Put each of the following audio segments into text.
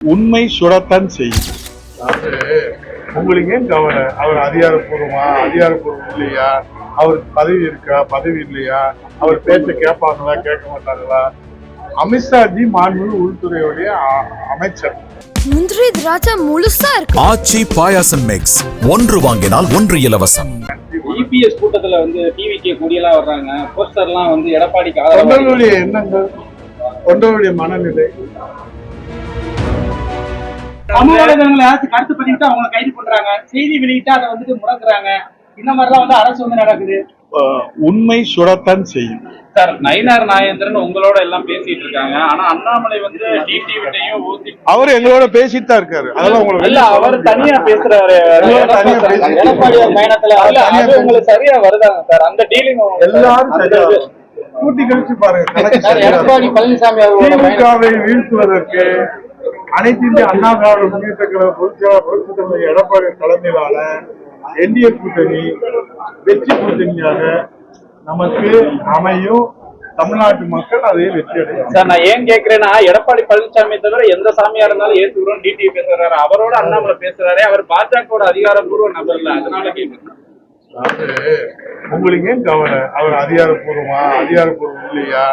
உண்மை சுடத்தான் செய்யும். உங்களுக்கு ஏன் கவலை? அவர் அதிகாரப்பூர்வமா? அதிகாரப்பூர்வம் இல்லையா? அவர் பதவி இருக்கா? பதவி இல்லையா? அவர் பேச்ச கேட்பாங்களா? கேட்க மாட்டாங்களா? அமித்ஷாஜி மாண்புமிகு உள்துறையுடைய அமைச்சர். முந்திரி திராட்சை முழுசா இருக்கு. ஆச்சி பாயாசம் மிக்ஸ் ஒன்று வாங்கினால் ஒன்று இலவசம். இபிஎஸ் E கூட்டத்துல வந்து டிவிக்கு கொடியெல்லாம் வர்றாங்க. போஸ்டர்லாம் வந்து எடப்பாடிக்கு ஆதரவா தொண்டர்களுடைய எண்ணங்கள் தொண்டர்களுடைய மனநிலை. சமூக வலைதளங்களை யாராச்சும் கருத்து பதிவிட்டு அவங்களை கைது பண்றாங்க. செய்தி வெளியிட்டா அதை வந்துட்டு முடக்குறாங்க. இந்த மாதிரிலாம் வந்து அரசு வந்து நடக்குது. உண்மை சுடத்தான் செய்யும். சார் நயினார் நாயேந்திரன் உங்களோட எல்லாம் பேசிட்டு இருக்காங்க. ஆனா அண்ணாமலை வந்து டிடிவிட்டையும் ஊத்தி அவர் எங்களோட பேசிட்டு தான் இருக்காரு. அதெல்லாம் உங்களுக்கு இல்ல அவர் தனியா பேசுறாரு. எடப்பாடியார் பயணத்துல அது உங்களுக்கு சரியா வருதாங்க சார்? அந்த டீலிங் எல்லாரும் சரியா கூட்டி கழிச்சு பாருங்க. எடப்பாடி பழனிசாமி அவர்களோட வீழ்த்துவதற்கு அனைத்து இந்திய அண்ணா திராவிட முன்னேற்ற கழக பொதுச்செயலாளர் புரட்சித் தலைவர் எடப்பாடி தலைமையிலான என்டிஏ கூட்டணி வெற்றி கூட்டணியாக நமக்கு அமையும். தமிழ்நாட்டு மக்கள் அதை வெற்றி அடையும் சார் நான் ஏன் கேக்குறேன்னா எடப்பாடி பழனிசாமி தவிர எந்த சாமியா இருந்தாலும் ஏத்துக்கிறோம் டிடிவி பேசுறாரு. அவரோட அண்ணாமலை பேசுறாரு. அவர் பாஜகவோட அதிகாரப்பூர்வ நபர் இல்ல. அதனால கேக்குறேன் உங்களுக்கு ஏன் கவலை? அவர் அதிகாரப்பூர்வமா? அதிகாரப்பூர்வம் இல்லையா?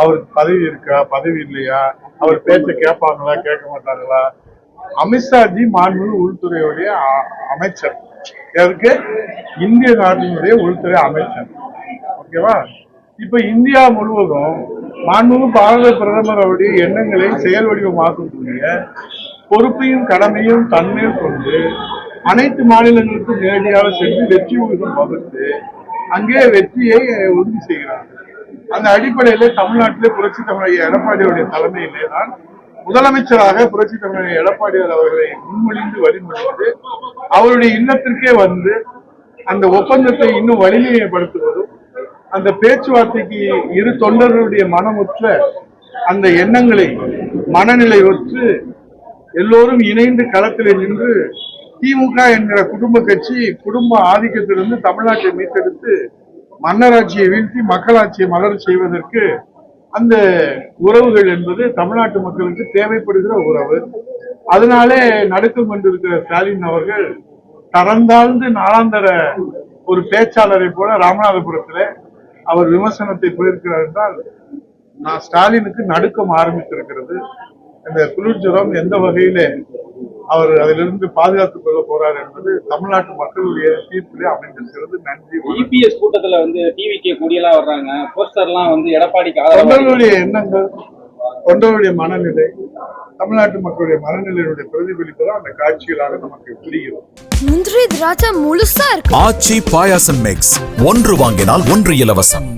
அவர் பதவி இருக்கா? பதவி இல்லையா? அவர் பேச்ச கேட்பாங்களா கேட்க மாட்டாங்களா? அமித்ஷாஜி மாண்புமிகு உள்துறையுடைய அமைச்சர். எதற்கு? இந்திய நாட்டினுடைய உள்துறை அமைச்சர். ஓகேவா? இப்ப இந்தியா முழுவதும் மாண்புமிகு பாரத பிரதமர் அவருடைய எண்ணங்களை செயல் வடிவமாக்கக்கூடிய பொறுப்பையும் கடமையும் தன்மையும் கொண்டு அனைத்து மாநிலங்களுக்கும் நேரடியாக சென்று வெற்றி உறுதியம் வகுத்து அங்கே வெற்றியை உறுதி செய்கிறார்கள் அந்த அடிப்படையில தமிழ்நாட்டிலே புரட்சி தமிழக எடப்பாடியுடைய தலைமையிலே தான் முதலமைச்சராக புரட்சி தமிழக எடப்பாடியார் அவர்களை முன்மொழிந்து வழிமொழிந்து அவருடைய இல்லத்திற்கே வந்து அந்த ஒப்பந்தத்தை இன்னும் வலிமையப்படுத்துவதும் அந்த பேச்சுவார்த்தைக்கு இரு தொண்டர்களுடைய மனமுற்ற அந்த எண்ணங்களை மனநிலை ஒற்று எல்லோரும் இணைந்து களத்தில் நின்று திமுக என்கிற குடும்ப கட்சி குடும்ப ஆதிக்கத்திலிருந்து தமிழ்நாட்டை மீட்டெடுத்து மன்னராட்சியை வீழ்த்தி மக்களாட்சியை மலர் செய்வதற்கு அந்த உறவுகள் என்பது தமிழ்நாட்டு மக்களுக்கு தேவைப்படுகிற உறவு. அதனாலே நடுக்கம் கொண்டிருக்கிற ஸ்டாலின் அவர்கள் தரந்தாழ்ந்து நாளாந்தர ஒரு பேச்சாளரை போல ராமநாதபுரத்தில் அவர் விமர்சனத்தை போயிருக்கிறார் என்றால் நான் ஸ்டாலினுக்கு நடுக்கம் ஆரம்பித்திருக்கிறது. இந்த குளிர்ஜுரம் எந்த வகையிலே அவர் அதிலிருந்து பாதுகாத்துக் கொள்ள போறார் என்பது தமிழ்நாட்டு மக்களுடைய தீர்ப்பிலே அமைந்திருக்கிறது. நன்றி. இபிஎஸ் கூட்டத்துல வந்து டிவிக்கு கொடியெல்லாம் வர்றாங்க. போஸ்டர்லாம் வந்து எடப்பாடிக்கு தொண்டர்களுடைய எண்ணங்கள் தொண்டர்களுடைய மனநிலை தமிழ்நாட்டு மக்களுடைய மனநிலையுடைய பிரதிபலிப்பு தான் அந்த காட்சிகளாக நமக்கு புரிகிறது. முந்திரி திராட்சை முழுசா இருக்கு. ஆச்சி பாயாசம் மிக்ஸ் ஒன்று வாங்கினால் ஒன்று இலவசம்.